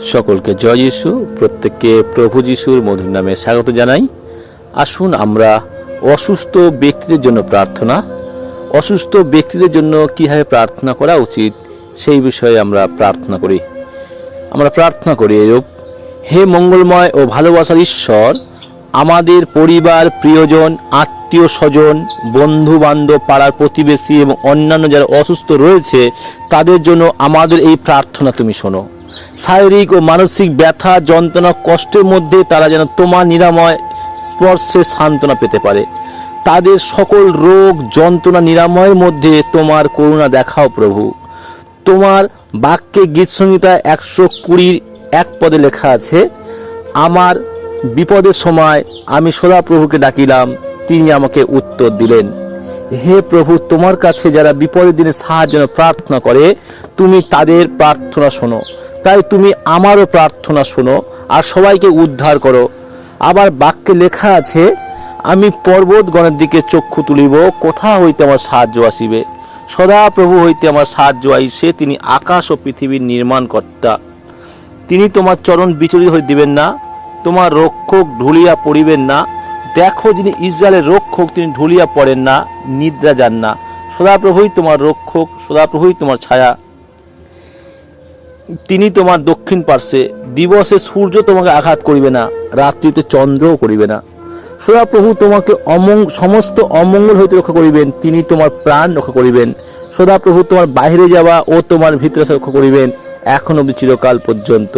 সকলকে জয় যিশু, প্রত্যেককে প্রভু যিশুর মধুর নামে স্বাগত জানাই। আসুন আমরা অসুস্থ ব্যক্তিদের জন্য প্রার্থনা, অসুস্থ ব্যক্তিদের জন্য কীভাবে প্রার্থনা করা উচিত সেই বিষয়ে আমরা প্রার্থনা করি। আমরা প্রার্থনা করি এরূপ হে মঙ্গলময় ও ভালোবাসার ঈশ্বর আমাদের পরিবার, প্রিয়জন, আত্মীয় স্বজন বন্ধু বান্ধব পাড়ার প্রতিবেশী এবং অন্যান্য যারা অসুস্থ রয়েছে, তাদের জন্য আমাদের এই প্রার্থনা তুমি শোনো। শারীরিক ও মানসিক ব্যথা, যন্ত্রণা, কষ্টের মধ্যে তারা যেন তোমার নিরাময় স্পর্শে সান্ত্বনা পেতে পারে। তাদের সকল রোগ, যন্ত্রণা নিরাময়ের মধ্যে তোমার করুণা দেখাও প্রভু। তোমার বাক্যে গীত সংহিতা একশো কুড়ির এক পদে লেখা আছে, আমার বিপদের সময় আমি সদা প্রভুকে ডাকিলাম, তিনি আমাকে উত্তর দিলেন, হে প্রভু, তোমার কাছে যারা বিপদের দিনে সাহায্য প্রার্থনা করে, তুমি তাদের প্রার্থনা শোনো। তাই তুমি আমারও প্রার্থনা শোনো আর সবাইকে উদ্ধার করো। আবার বাক্যে লেখা আছে, আমি পর্বতগণের দিকে চক্ষু তুলিব, কোথা হইতে আমার সাহায্য আসিবে? সদা প্রভু হইতে আমার সাহায্য আইসে, তিনি আকাশ ও পৃথিবীর নির্মাণকর্তা। তিনি তোমার চরণ বিচলিত হয়ে দিবেন না তোমার রক্ষক ঢুলিয়া পড়িবেন না। দেখো যিনি ইসরায়েলের রক্ষক, তিনি ঢুলিয়া পড়েন না। নিদ্রা যান না। সদাপ্রভুই তোমার রক্ষক, সদাপ্রভুই তোমার ছায়া। তিনি তোমার দক্ষিণ পার্শ্বে। দিবসে সূর্য তোমাকে আঘাত করিবে না, রাত্রিতে চন্দ্রও করিবে না। সদাপ্রভু তোমাকে অমঙ্গ সমস্ত অমঙ্গল হইতে রক্ষা করিবেন, তিনি তোমার প্রাণ রক্ষা করিবেন। সদাপ্রভু তোমার বাইরে যাওয়া ও তোমার ভিতরে রক্ষা করিবেন, এখন অবধি চিরকাল পর্যন্ত।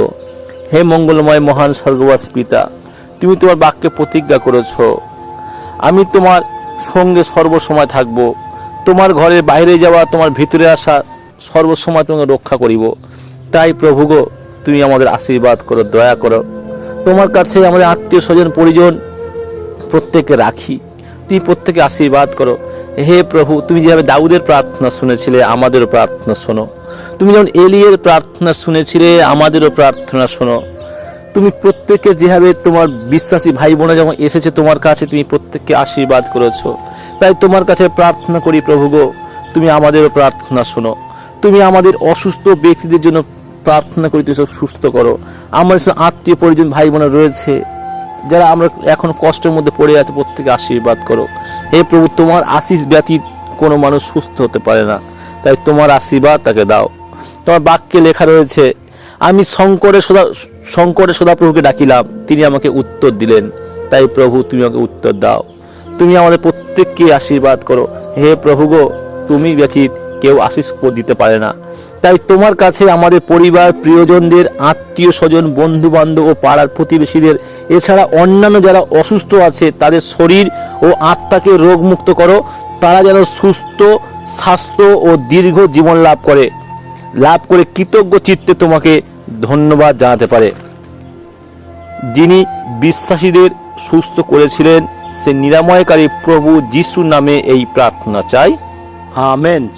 হে মঙ্গলময় মহান স্বর্গবাস পিতা, তুমি তোমার বাক্যে প্রতিজ্ঞা করেছ। আমি তোমার সঙ্গে সর্বসময় থাকব। তোমার ঘরের বাইরে যাওয়া, তোমার ভিতরে আসা সর্বসময় তোমাকে রক্ষা করিব। তাই প্রভু গো, তুমি আমাদের আশীর্বাদ করো, দয়া করো। তোমার কাছে আমাদের আত্মীয় স্বজন, পরিজন প্রত্যেককে রাখি। তুমি প্রত্যেকে আশীর্বাদ করো। হে প্রভু, তুমি যেভাবে দাউদের প্রার্থনা শুনেছিলে, আমাদেরও প্রার্থনা শোনো। তুমি যেমন এলিয়ের প্রার্থনা শুনেছিলে, আমাদেরও প্রার্থনা শোনো। তুমি প্রত্যেককে যেভাবে তোমার বিশ্বাসী ভাই বোনা যখন এসেছে তোমার কাছে, তুমি প্রত্যেককে আশীর্বাদ করেছ। তাই তোমার কাছে প্রার্থনা করি প্রভু গো, তুমি আমাদেরও প্রার্থনা শোনো। তুমি আমাদের অসুস্থ ব্যক্তিদের জন্য প্রার্থনা করি, তুমি সব সুস্থ করো। আমার সব আত্মীয় পরিজন ভাই বোনা রয়েছে, যারা আমরা এখন কষ্টের মধ্যে পড়ে আছে প্রত্যেকে আশীর্বাদ করো। হে প্রভু, তোমার আশিস ব্যতীত কোনো মানুষ সুস্থ হতে পারে না। তাই তোমার আশীর্বাদ তাকে দাও। তোমার বাক্যে লেখা রয়েছে, আমি শঙ্করে সদা, শঙ্করে সদাপ্রভুকে ডাকিলাম। তিনি আমাকে উত্তর দিলেন। তাই প্রভু, তুমি আমাকে উত্তর দাও। তুমি আমাদের প্রত্যেককে আশীর্বাদ করো। হে প্রভু গো, তুমি ব্যথিত কেউ আশিস দিতে পারে না। তাই তোমার কাছে আমাদের পরিবার, প্রিয়জনদের, আত্মীয় স্বজন বন্ধু বান্ধব ও পাড়ার প্রতিবেশীদের, এছাড়া অন্যান্য যারা অসুস্থ আছে, তাদের শরীর ও আত্মাকে রোগমুক্ত করো। তারা যেন সুস্থ, স্বাস্থ্য ও দীর্ঘ জীবন লাভ করে। লাভ করে কৃতজ্ঞ চিত্তে তোমাকে ধন্যবাদ জানাতে পারে। যিনি বিশ্বাসীদের সুস্থ করেছিলেন, সে নিরাময়কারী প্রভু যিশুর নামে এই প্রার্থনা চাই। আমেন।